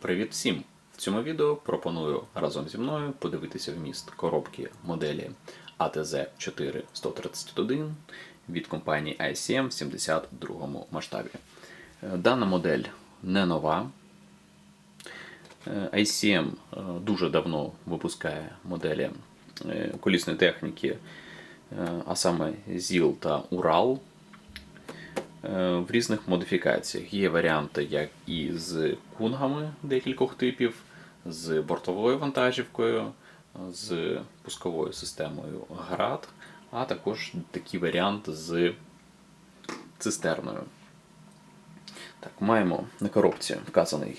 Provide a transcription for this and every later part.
Привіт всім! В цьому відео пропоную разом зі мною подивитися вміст коробки моделі ATZ 4131 від компанії ICM в 72 масштабі. Е, Дана модель не нова. Е, ICM е, дуже давно випускає моделі колісної техніки, а саме ЗІЛ та Урал в різних модифікаціях. Є варіанти як і з кунгами декількох типів, з бортовою вантажівкою, з пусковою системою ГРАД, а також такий варіант з цистерною. Так, маємо на коробці вказаний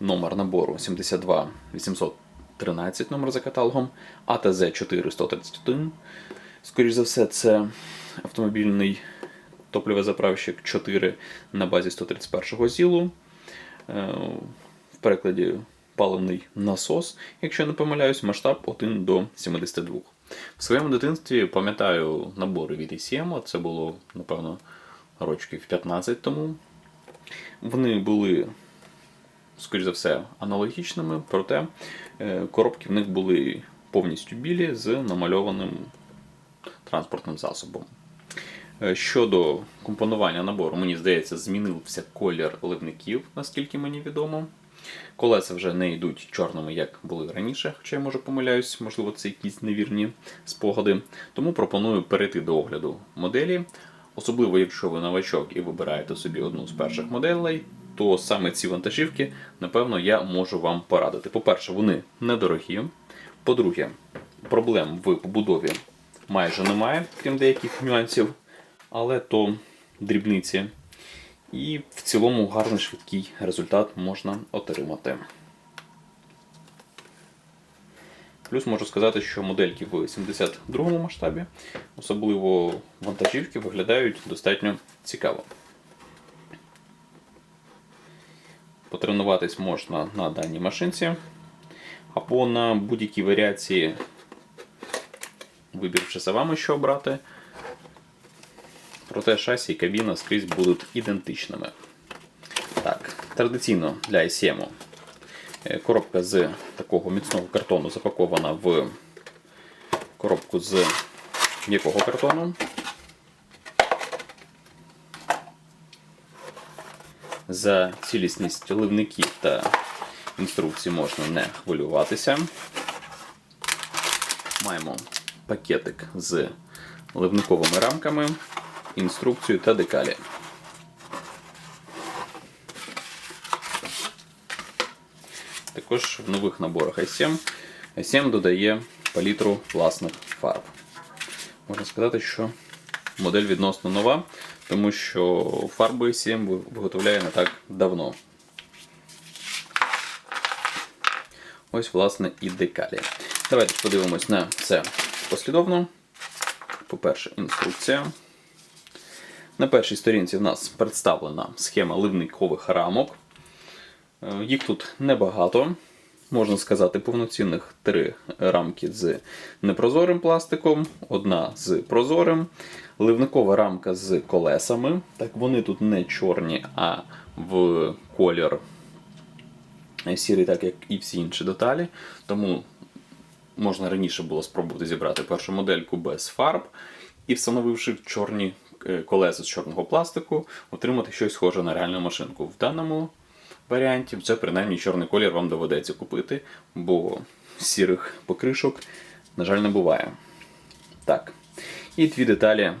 номер набору 72 813 номер за каталогом, АТЗ 4131. Скоріше за все, це автомобільний топливозаправщик 4 на базі 131 ЗІЛу. Е, В перекладі паливний насос, якщо я не помиляюсь, масштаб 1 до 72. В своєму дитинстві пам'ятаю набори від ICM, це було, напевно, років 15 тому. Вони були, скоріш за все, аналогічними, проте е, коробки в них були повністю білі з намальованим транспортним засобом. Е, Щодо компонування набору, мені здається, змінився колір ливників, наскільки мені відомо. Колеса вже не йдуть чорними, як були раніше, хоча я може помиляюсь, можливо, це якісь невірні спогади. Тому пропоную перейти до огляду моделі. Особливо, якщо ви новачок і вибираєте собі одну з перших моделей, то саме ці вантажівки, напевно, я можу вам порадити. По-перше, вони недорогі. По-друге, проблем в побудові майже немає, крім деяких нюансів, але то дрібниці. І в цілому гарний швидкий результат можна отримати. Плюс можу сказати, що модельки в 72 масштабі, особливо вантажівки, виглядають достатньо цікаво. Потренуватись можна на даній машинці, або на будь-якій варіації, вибіривши за вами, що обрати. Проте шасі і кабіна скрізь будуть ідентичними. Так, традиційно для ICM е, коробка з такого міцного картону запакована в коробку з м'якого картону. За цілісність ливників та інструкцій можна не хвилюватися. Маємо пакетик з ливниковими рамками, інструкцію та декалі. Також в нових наборах i7 i7 додає палітру власних фарб. Можна сказати, що модель відносно нова, тому що фарби i7 виготовляє не так давно. Ось, власне, і декалі. Давайте подивимось на це послідовно. По-перше, інструкція. На першій сторінці в нас представлена схема ливникових рамок. Е, Їх тут небагато. Можна сказати, повноцінних три рамки з непрозорим пластиком, одна з прозорим, ливникова рамка з колесами. Так, вони тут не чорні, а в колір сірий, так як і всі інші деталі. Тому можна раніше було спробувати зібрати першу модельку без фарб і, встановивши чорні колеса з чорного пластику, отримати щось схоже на реальну машинку. В даному варіанті це принаймні чорний колір вам доведеться купити, бо сірих покришок, на жаль, не буває. Так. І дві деталі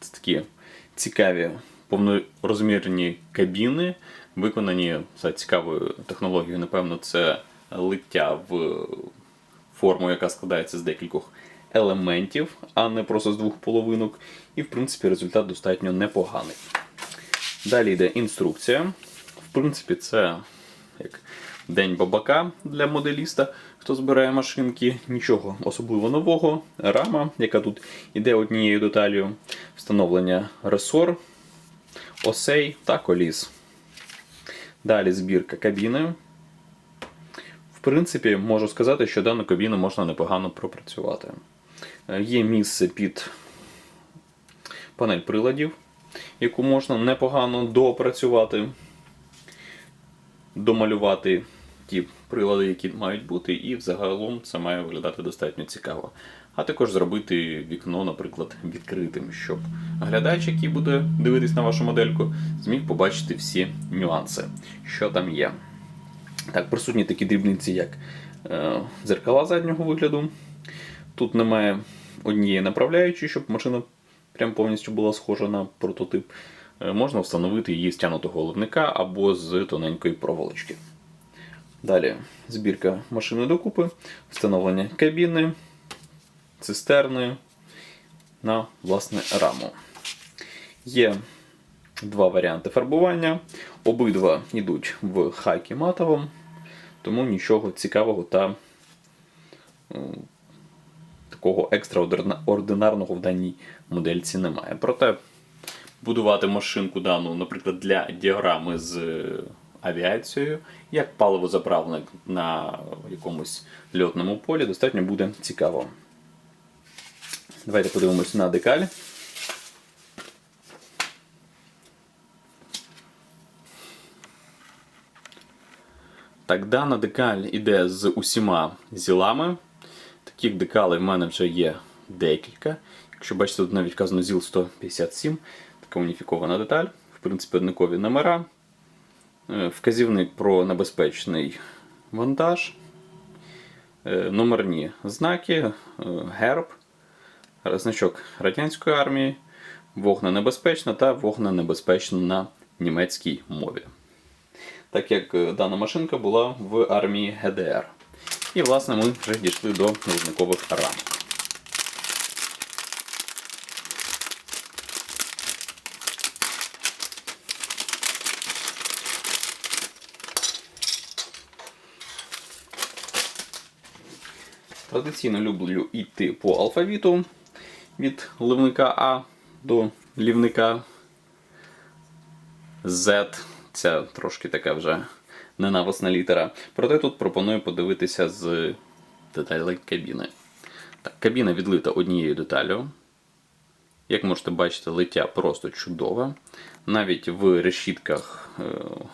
це такі цікаві повнорозмірні кабіни, виконані за цікавою технологією. Напевно, це лиття в форму, яка складається з декількох елементів, а не просто з двох половинок. І, в принципі, результат достатньо непоганий. Далі йде інструкція. В принципі, це як день бабака для моделіста, хто збирає машинки. Нічого особливо нового. Рама, яка тут йде однією деталью, встановлення ресор, осей та коліс. Далі збірка кабіни. В принципі, можу сказати, що дану кабіну можна непогано пропрацювати. Е, Є місце під панель приладів, яку можна непогано доопрацювати, домалювати ті прилади, які мають бути, і взагалом це має виглядати достатньо цікаво. А також зробити вікно, наприклад, відкритим, щоб глядач, який буде дивитись на вашу модельку, зміг побачити всі нюанси, що там є. Так, присутні такі дрібниці, як е, дзеркала заднього вигляду. Тут немає однієї направляючої, щоб машина прям повністю була схожа на прототип. Е, можна встановити її з тянутого головника або з тоненької проволочки. Далі збірка машини докупи, встановлення кабіни, цистерни на власне раму. Є два варіанти фарбування. Обидва йдуть в хакі матовому, тому нічого цікавого та м, такого екстраординарного в даній модельці немає. Проте будувати машинку дану, наприклад, для діаграми з е, авіацією, як паливозаправник на якомусь льотному полі, достатньо буде цікаво. Давайте подивимось на декаль. Так, дана декаль іде з усіма зілами. Таких декалей в мене вже є декілька. Якщо бачите, тут навіть вказано ЗІЛ 157, така уніфікована деталь. В принципі, однакові номера. Е, Вказівник про небезпечний вантаж. Е, Номерні знаки, е, герб, значок радянської армії, вогненебезпечна та вогненебезпечна на німецькій мові. Так як дана машинка була в армії ГДР. І, власне, ми вже дійшли до вогникових рамок. Традиційно люблю йти по алфавіту від ливника А до лівника Z. Це трошки така вже ненависна літера. Проте тут пропоную подивитися з деталей кабіни. Так, кабіна відлита однією деталю. Як можете бачити, лиття просто чудове. Навіть в решітках е,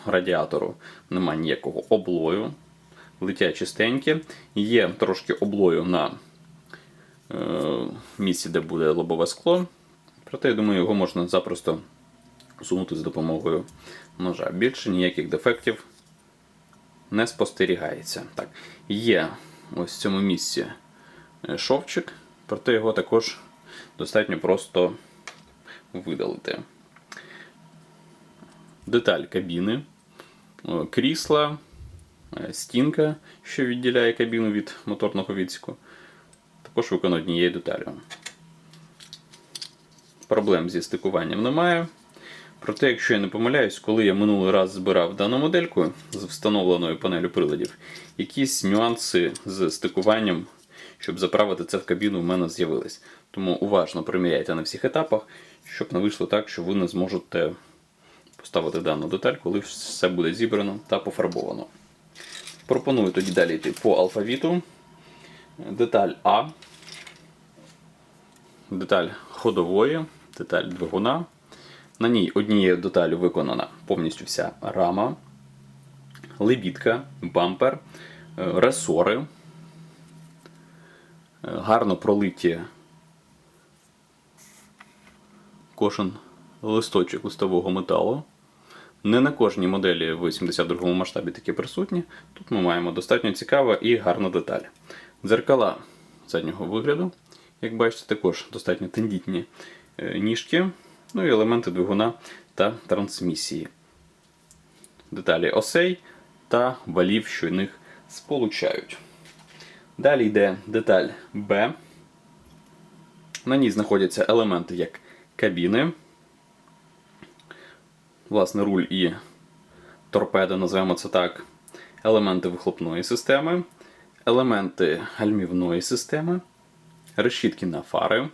радіатору немає ніякого облою. Лиття чистеньке. Є трошки облою на е, місці, де буде лобове скло. Проте, я думаю, його можна запросто усунути з допомогою ножа. Більше ніяких дефектів не спостерігається. Так, Є ось в цьому місці е, шовчик, проте його також достатньо просто видалити. Деталь кабіни, е, крісла, е, стінка, що відділяє кабіну від моторного відсіку, також виконано однією деталю. Проблем зі стикуванням немає. Проте, якщо я не помиляюсь, коли я минулий раз збирав дану модельку з встановленою панелю приладів, якісь нюанси з стикуванням, щоб заправити це в кабіну, в мене з'явились. Тому уважно приміряйте на всіх етапах, щоб не вийшло так, що ви не зможете поставити дану деталь, коли все буде зібрано та пофарбовано. Пропоную тоді далі йти по алфавіту. Деталь А, деталь ходової, деталь двигуна. На ній однією деталю виконана повністю вся рама, лебідка, бампер, е, ресори, е, гарно пролиті кожен листочок листового металу. Не на кожній моделі в 72 масштабі такі присутні. Тут ми маємо достатньо цікава і гарна деталь. Дзеркала заднього вигляду, як бачите, також достатньо тендітні е, ніжки, ну і елементи двигуна та трансмісії. Деталі осей та валів, що їх сполучають. Далі йде деталь Б. На ній знаходяться елементи як кабіни, власне, руль і торпеда, називаємо це так, елементи вихлопної системи, елементи гальмівної системи, решітки на фари.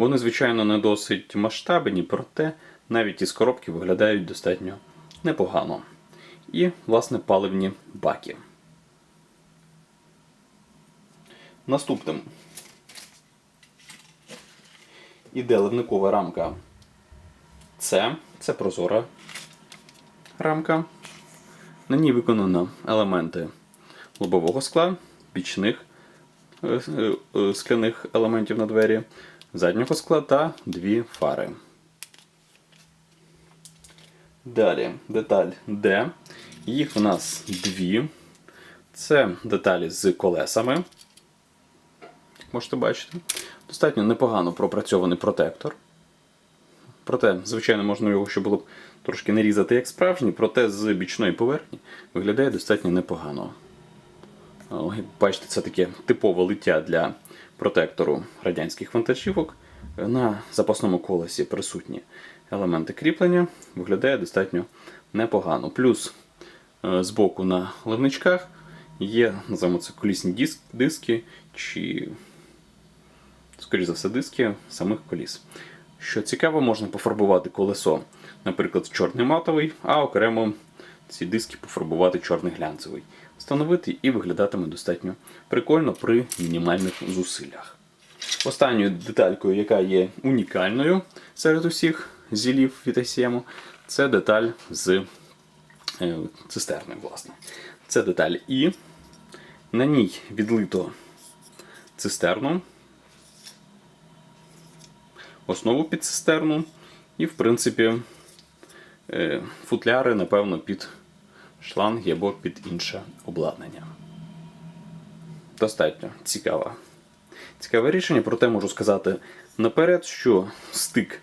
Вони, звичайно, не досить масштабні, проте навіть із коробки виглядають достатньо непогано. І, власне, паливні баки. Наступним іде ливникова рамка С. Це прозора рамка. На ній виконано елементи лобового скла, бічних е, е, е, скляних елементів на двері, заднього скла та дві фари. Далі деталь D. Їх у нас дві. Це деталі з колесами. Можете бачити. Достатньо непогано пропрацьований протектор. Проте, звичайно, можна його ще було б трошки не різати як справжній, проте з бічної поверхні виглядає достатньо непогано. Бачите, це таке типове лиття для протектору радянських вантажівок. На запасному колесі присутні елементи кріплення, виглядає достатньо непогано. Плюс е, збоку на ливничках є, називаємо це колісні диск- диски, чи, скоріш за все, диски самих коліс. Що цікаво, можна пофарбувати колесо, наприклад, чорний матовий, а окремо ці диски пофарбувати чорний глянцевий. Встановити і виглядатиме достатньо прикольно при мінімальних зусиллях. Останньою деталькою, яка є унікальною серед усіх зілів від ICM, це деталь з е, цистерни, власне. Це деталь І. На ній відлито цистерну, основу під цистерну і, в принципі, е, футляри, напевно, під шланги або під інше обладнання. Достатньо цікава. Цікаве рішення, проте можу сказати наперед, що стик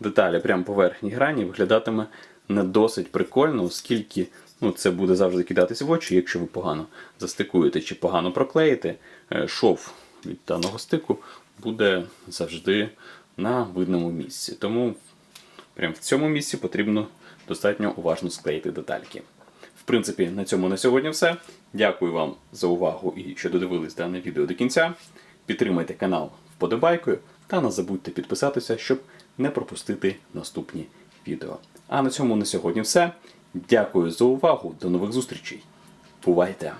деталі прямо по верхній грані виглядатиме не досить прикольно, оскільки ну, це буде завжди кидатись в очі, якщо ви погано застикуєте чи погано проклеїте, е, шов від даного стику буде завжди на видному місці. Тому прямо в цьому місці потрібно достатньо уважно склеїти детальки. В принципі, на цьому на сьогодні все. Дякую вам за увагу і що додивились дане відео до кінця. Підтримайте канал вподобайкою та не забудьте підписатися, щоб не пропустити наступні відео. А на цьому на сьогодні все. Дякую за увагу. До нових зустрічей. Бувайте!